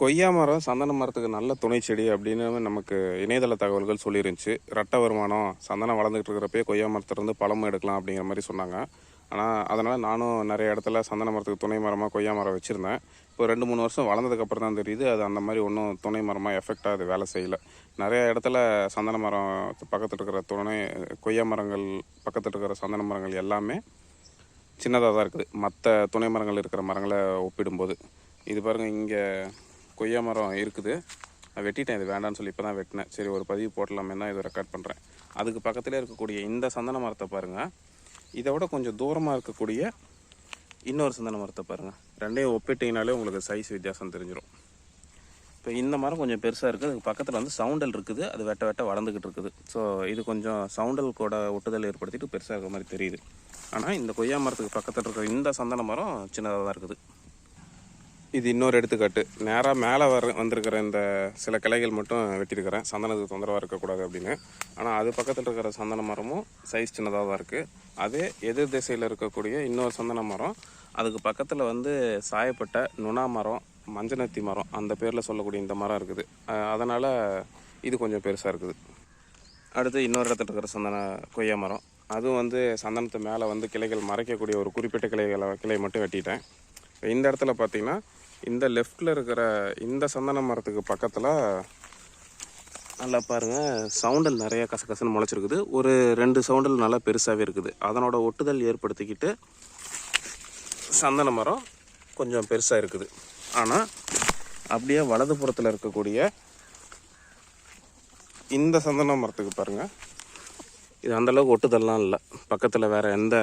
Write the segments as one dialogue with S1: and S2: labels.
S1: கொய்யா மரம் சந்தன மரத்துக்கு நல்ல துணை செடி அப்படின்னு நமக்கு இணையதள தகவல்கள் சொல்லியிருந்துச்சு ரட்ட வருமானம் சந்தனம் வளர்ந்துட்டு இருக்கிறப்பே கொய்யா மரத்துலேருந்து பழமும் எடுக்கலாம் அப்படிங்கிற மாதிரி சொன்னாங்க. ஆனால் அதனால் நானும் நிறைய இடத்துல சந்தன மரத்துக்கு துணை மரமாக கொய்யா மரம் வச்சுருந்தேன். இப்போ ரெண்டு மூணு வருஷம் வளர்ந்ததுக்கப்புறம் தான் தெரியுது அது அந்த மாதிரி ஒன்றும் துணை மரமாக எஃபெக்டாக அது வேலை செய்யலை. நிறைய இடத்துல சந்தன மரம் பக்கத்தில் இருக்கிற துணை கொய்யா மரங்கள் பக்கத்தில் இருக்கிற சந்தன மரங்கள் எல்லாமே சின்னதாக தான் இருக்குது. மற்ற துணை மரங்கள் இருக்கிற மரங்களை ஒப்பிடும்போது. இது பாருங்கள் இங்கே கொய்யா மரம் இருக்குது. நான் வெட்டிட்டேன் இது வேண்டாம்னு சொல்லி இப்போ தான் வெட்டினேன். சரி ஒரு பதிவு போட்டலாமே தான் இதை ரெக்கார்ட் பண்ணுறேன் அதுக்கு பக்கத்தில் இருக்கக்கூடிய இந்த சந்தன மரத்தை பாருங்கள் இதை விட கொஞ்சம் தூரமாக இருக்கக்கூடிய இன்னொரு சந்தன மரத்தை பாருங்கள் ரெண்டையும் ஒப்பிட்டீங்கனாலே உங்களுக்கு சைஸ் வித்தியாசம் தெரிஞ்சிடும் இப்போ இந்த மரம் கொஞ்சம் பெருசாக இருக்குது. அதுக்கு பக்கத்தில் வந்து சவுண்டல் இருக்குது. அது வெட்ட வெட்ட வளர்ந்துக்கிட்டு இருக்குது. ஸோ இது கொஞ்சம் சவுண்டல் கூட ஒட்டுதல் ஏற்படுத்திட்டு பெருசாக இருக்கிற மாதிரி தெரியுது. ஆனால் இந்த கொய்யா மரத்துக்கு பக்கத்தில் இருக்கிற இந்த சந்தன மரம் சின்னதாக தான் இருக்குது. இது இன்னொரு எடுத்துக்காட்டு. நேராக மேலே வர வந்திருக்கிற இந்த சில கிளைகள் மட்டும் வெட்டியிருக்கிறேன். சந்தனத்துக்கு தொந்தரவாக இருக்கக்கூடாது அப்படின்னு. ஆனால் அது பக்கத்தில் இருக்கிற சந்தன மரமும் சைஸ் சின்னதாக தான் இருக்குது அதே எதிர் திசையில் இருக்கக்கூடிய இன்னொரு சந்தன மரம் அதுக்கு பக்கத்தில் வந்து சாயப்பட்ட நுணா மரம் மஞ்சநத்தி மரம் அந்த பேரில் சொல்லக்கூடிய இந்த மரம் இருக்குது. அதனால் இது கொஞ்சம் பெருசாக இருக்குது. அடுத்து இன்னொரு இடத்துல இருக்கிற சந்தன கொய்யா மரம். அதுவும் வந்து சந்தனத்து மேலே வந்து கிளைகள் மறைக்கக்கூடிய ஒரு குறிப்பிட்ட கிளைகளை கிளை மட்டும் வெட்டிட்டேன். இந்த இடத்துல பார்த்தீங்கன்னா இந்த லெஃப்டில் இருக்கிற இந்த சந்தன மரத்துக்கு பக்கத்தில் நல்லா பாருங்கள் சவுண்டல் நிறைய கசகசன்னு முளைச்சிருக்குது. ஒரு ரெண்டு சவுண்டல் நல்லா பெருசாகவே இருக்குது. அதனோட ஒட்டுதல் ஏற்படுத்திக்கிட்டு சந்தன மரம் கொஞ்சம் பெருசாக இருக்குது. ஆனால் அப்படியே வலது புறத்தில் இருக்கக்கூடிய இந்த சந்தன மரத்துக்கு பாருங்கள் இது அந்தளவுக்கு ஒட்டுதல்லாம் இல்லை. பக்கத்தில் வேறு எந்த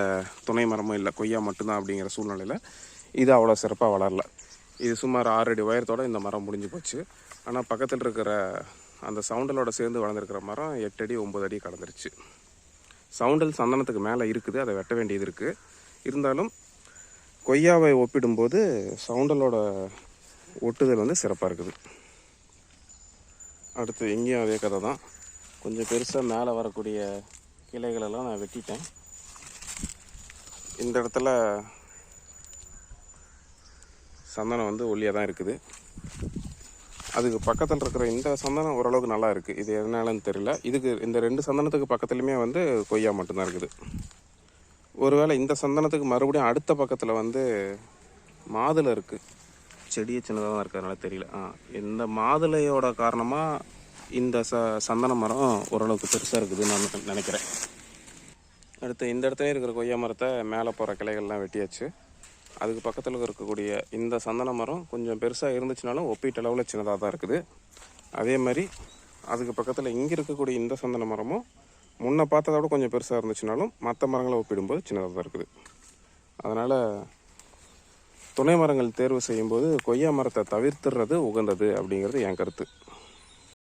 S1: துணை மரமும் இல்லை. கொய்யா மட்டும்தான் அப்படிங்கிற சூழ்நிலையில் இது அவ்வளோ சிறப்பாக வளரல. இது சுமார் ஆறு அடி உயரத்தோட இந்த மரம் முடிஞ்சு போச்சு. ஆனால் பக்கத்தில் இருக்கிற அந்த சவுண்டலோட சேர்ந்து வளர்ந்துருக்கிற மரம் எட்டு அடி ஒம்பது அடி கடந்துருச்சு. சவுண்டல் சந்தனத்துக்கு மேலே இருக்குது அதை வெட்ட வேண்டியது இருக்குது இருந்தாலும் கொய்யாவை ஒப்பிடும்போது சவுண்டலோட ஒட்டுதல் வந்து சிறப்பாக இருக்குது. அடுத்து எங்கேயும் அதே கதை தான். கொஞ்சம் பெருசாக மேலே வரக்கூடிய கிளைகளெல்லாம் நான் வெட்டிட்டேன். இந்த இடத்துல சந்தனம் வந்து ஒல்லியாக தான் இருக்குது. அதுக்கு பக்கத்தில் இருக்கிற இந்த சந்தனம் ஓரளவுக்கு நல்லா இருக்குது இது எதனாலன்னு தெரியல. இதுக்கு இந்த ரெண்டு சந்தனத்துக்கு பக்கத்துலையுமே வந்து கொய்யா மட்டும்தான் இருக்குது. ஒருவேளை இந்த சந்தனத்துக்கு மறுபடியும் அடுத்த பக்கத்தில் வந்து மாதுளை இருக்குது செடியே சின்னதாக தான் இருக்கிறதுனால தெரியல. ஆ இந்த மாதுளையோட காரணமாக இந்த ச சந்தன மரம் ஓரளவுக்கு பெருசாக இருக்குதுன்னு நான் நினைக்கிறேன். அடுத்து இந்த இடத்துல இருக்கிற கொய்யா மரத்தை மேலே போகிற கிளைகள்லாம் வெட்டியாச்சு. அதுக்கு பக்கத்தில் இருக்கக்கூடிய இந்த சந்தன மரம் கொஞ்சம் பெருசாக இருந்துச்சுனாலும் ஒப்பீட்டளவில் சின்னதாக தான் இருக்குது. அதே மாதிரி அதுக்கு பக்கத்தில் இங்கே இருக்கக்கூடிய இந்த சந்தன மரமும் முன்னே பார்த்ததை விட கொஞ்சம் பெருசாக இருந்துச்சுனாலும் மற்ற மரங்களை ஒப்பிடும்போது சின்னதாக தான் இருக்குது. அதனால் துணை மரங்கள் தேர்வு செய்யும்போது கொய்யா மரத்தை தவிர்த்துறது உகந்தது அப்படிங்கிறது என் கருத்து.